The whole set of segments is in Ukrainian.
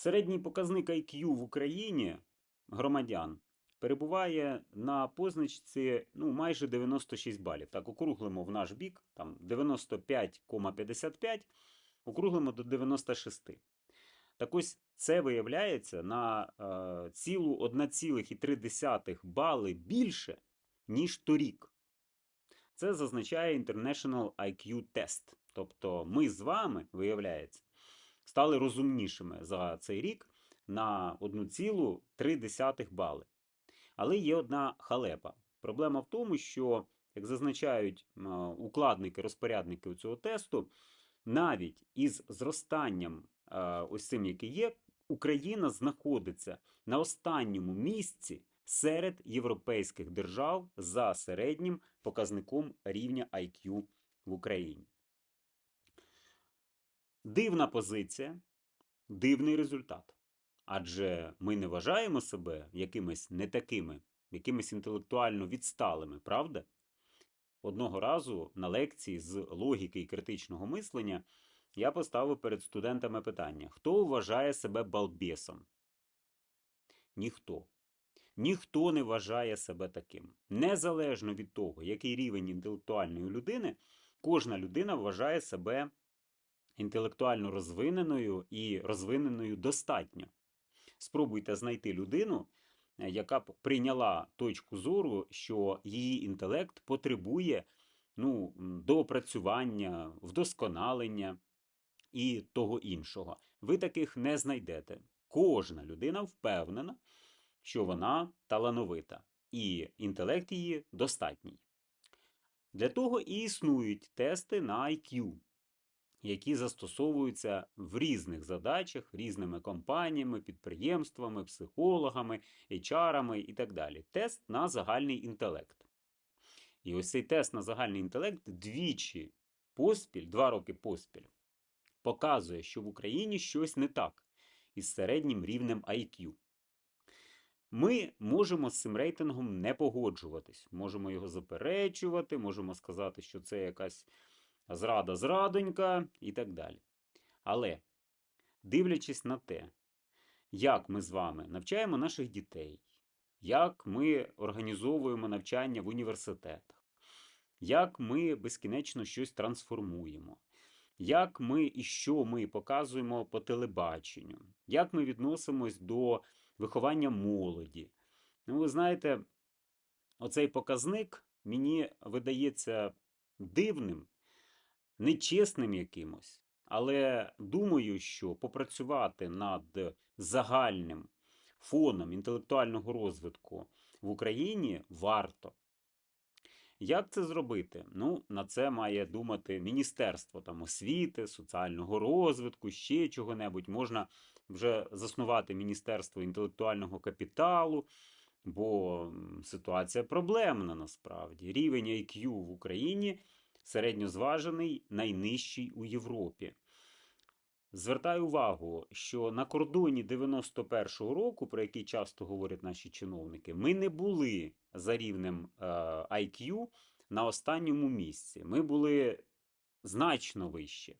Середній показник IQ в Україні громадян перебуває на позначці ну, майже 96 балів. Так, округлимо в наш бік, там 95,55, округлимо до 96. Так ось це виявляється на е, цілу 1,3 бали більше, ніж торік. Це зазначає International IQ Test. Тобто ми з вами, виявляється, стали розумнішими за цей рік на 1,3 бали. Але є одна халепа. Проблема в тому, що, як зазначають укладники, розпорядники цього тесту, навіть із зростанням е, ось цим, яке є, Україна знаходиться на останньому місці серед європейських держав за середнім показником рівня IQ в Україні. Дивна позиція, дивний результат. Адже ми не вважаємо себе якимись не такими, якимись інтелектуально відсталими, правда? Одного разу на лекції з логіки і критичного мислення я поставив перед студентами питання: хто вважає себе балбесом? Ніхто. Ніхто не вважає себе таким. Незалежно від того, який рівень інтелектуальної людини, кожна людина вважає себе інтелектуально розвиненою і розвиненою достатньо. Спробуйте знайти людину, е, яка б прийняла точку зору, що її інтелект потребує ну, доопрацювання, вдосконалення і того іншого. Ви таких не знайдете. Кожна людина впевнена, що вона талановита, і інтелект її достатній. Для того і існують тести на IQ, які застосовуються в різних задачах, різними компаніями, підприємствами, психологами, HR і так далі. Тест на загальний інтелект. І ось цей тест на загальний інтелект двічі поспіль, два роки поспіль, показує, що в Україні щось не так із середнім рівнем IQ. Ми можемо з цим рейтингом не погоджуватись, можемо його заперечувати, можемо сказати, що це якась зрада зрадонька і так далі. Але, дивлячись на те, як ми з вами навчаємо наших дітей, як ми організовуємо навчання в університетах, як ми безкінечно щось трансформуємо, як ми і що ми показуємо по телебаченню, як ми відносимось до виховання молоді. Ну, ви знаєте, оцей показник мені видається дивним, нечесним якимось. Але думаю, що попрацювати над загальним фоном інтелектуального розвитку в Україні варто. Як це зробити? Ну, на це має думати Міністерство там, освіти, соціального розвитку, ще чого-небудь. Можна вже заснувати Міністерство інтелектуального капіталу, бо ситуація проблемна насправді. Рівень IQ в Україні середньозважений найнижчий у Європі. Звертаю увагу, що на кордоні 91-го року, про який часто говорять наші чиновники, ми не були за рівнем е, IQ на останньому місці. Ми були значно вище.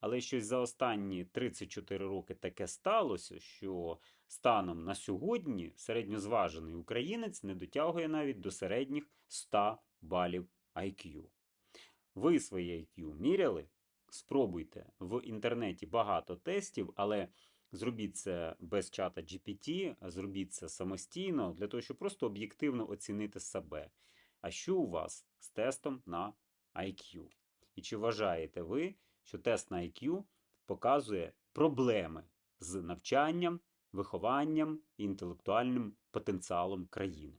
Але щось за останні 34 роки таке сталося, що станом на сьогодні середньозважений українець не дотягує навіть до середніх 100 балів IQ. Ви своє IQ міряли? Спробуйте в інтернеті багато тестів, але зробіть це без чата GPT, зробіть це самостійно для того, щоб просто об'єктивно оцінити себе. А що у вас з тестом на IQ? І чи вважаєте ви, що тест на IQ показує проблеми з навчанням, вихованням і інтелектуальним потенціалом країни?